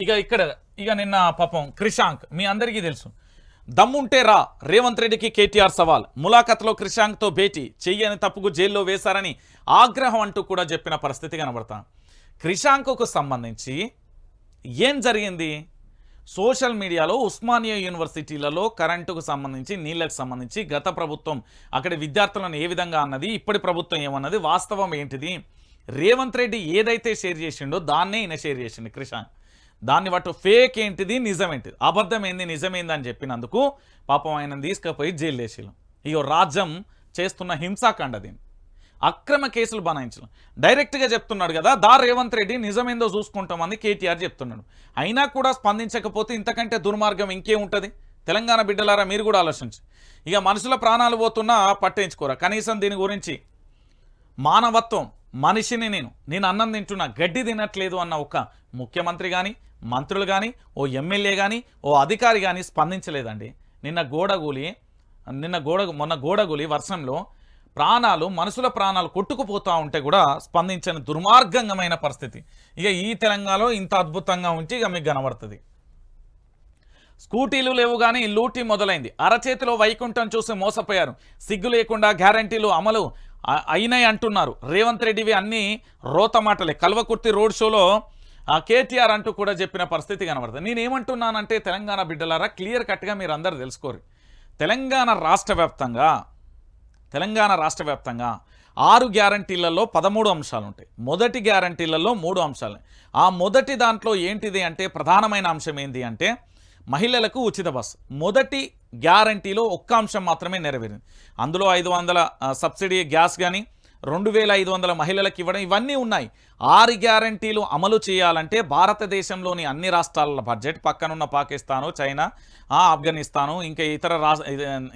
ఇక ఇక్కడ ఇక నిన్న పాపం క్రిషాంక్ మీ అందరికీ తెలుసు. దమ్ముంటే రా రేవంత్ రెడ్డికి కేటీఆర్ సవాల్. ములాఖత్లో క్రిషాంక్తో భేటీ చెయ్యని తప్పుకు జైల్లో వేశారని ఆగ్రహం అంటూ కూడా చెప్పిన పరిస్థితి కనబడతా. క్రిషాంక్కు సంబంధించి ఏం జరిగింది? సోషల్ మీడియాలో ఉస్మానియా యూనివర్సిటీలలో కరెంటుకు సంబంధించి నీళ్ళకు సంబంధించి గత ప్రభుత్వం అక్కడి విద్యార్థులను ఏ విధంగా అన్నది ఇప్పటి ప్రభుత్వం ఏమన్నది వాస్తవం ఏంటిది? రేవంత్ రెడ్డి ఏదైతే షేర్ చేసిండో దాన్నే ఈయన షేర్ చేసిండు క్రిషాంక్ దాన్ని బట్టు ఫేక్ ఏంటిది నిజమేంటిది? అబద్ధం ఏంది నిజమేంది అని చెప్పినందుకు పాపం ఆయన తీసుకుపోయి జైలు వేసేయడం ఇగో రాజ్యం చేస్తున్న హింసాకాండ దీన్ని. అక్రమ కేసులు బనాయించడం. డైరెక్ట్గా చెప్తున్నాడు కదా దా రేవంత్ రెడ్డి నిజమేందో చూసుకుంటామని కేటీఆర్ చెప్తున్నాడు. అయినా కూడా స్పందించకపోతే ఇంతకంటే దుర్మార్గం ఇంకే ఉంటుంది? తెలంగాణ బిడ్డలారా మీరు కూడా ఆలోచించి. ఇక మనుషుల ప్రాణాలు పోతున్నా పట్టించుకోరా? కనీసం దీని గురించి మానవత్వం మనిషిని నేను నేను అన్నం తింటున్నా గడ్డి తినట్లేదు అన్న ఒక ముఖ్యమంత్రి కానీ మంత్రులు కానీ ఓ ఎమ్మెల్యే కానీ ఓ అధికారి కానీ స్పందించలేదండి. నిన్న గోడగూలి నిన్న గోడ మొన్న గోడగూలి వర్షంలో ప్రాణాలు మనుషుల ప్రాణాలు కొట్టుకుపోతూ ఉంటే కూడా స్పందించని దుర్మార్గంగమైన పరిస్థితి. ఇక ఈ తెలంగాణలో ఇంత అద్భుతంగా ఉంచి ఇక మీకు కనబడుతుంది. స్కూటీలు లేవు కానీ లూటీ మొదలైంది. అరచేతిలో వైకుంఠం చూసి మోసపోయారు. సిగ్గు లేకుండా గ్యారంటీలు అమలు అయినాయి అంటున్నారు. రేవంత్ రెడ్డివి అన్నీ రోత మాటలే. కల్వకుర్తి రోడ్ షోలో కేటీఆర్ అంటూ కూడా చెప్పిన పరిస్థితి కనబడుతుంది. నేను ఏమంటున్నానంటే తెలంగాణ బిడ్డలారా క్లియర్ కట్గా మీరు అందరు తెలుసుకోరు. తెలంగాణ రాష్ట్ర వ్యాప్తంగా తెలంగాణ రాష్ట్ర వ్యాప్తంగా ఆరు గ్యారంటీలలో పదమూడు అంశాలు ఉంటాయి. మొదటి గ్యారంటీలలో మూడు అంశాలు ఆ మొదటి దాంట్లో ఏంటిది అంటే ప్రధానమైన అంశం ఏంటి అంటే మహిళలకు ఉచిత బస్సు. మొదటి గ్యారంటీలో ఒక్క అంశం మాత్రమే నెరవేరింది. అందులో ఐదు వందల సబ్సిడీ గ్యాస్ కానీ రెండు వేల ఐదు వందల మహిళలకు ఇవ్వడం ఇవన్నీ ఉన్నాయి. ఆరు గ్యారంటీలు అమలు చేయాలంటే భారతదేశంలోని అన్ని రాష్ట్రాల బడ్జెట్ పక్కనున్న పాకిస్తాను చైనా ఆఫ్ఘనిస్తాను ఇంకా ఇతర రాష్ట్ర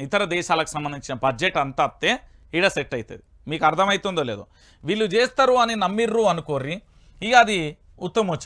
ఇతర దేశాలకు సంబంధించిన బడ్జెట్ అంతా అత్తే ఈడ సెట్ అవుతుంది మీకు అర్థమవుతుందో లేదో. వీళ్ళు చేస్తారు అని నమ్మిర్రు అనుకోర్రి ఇక అది ఉత్తమొచ్చ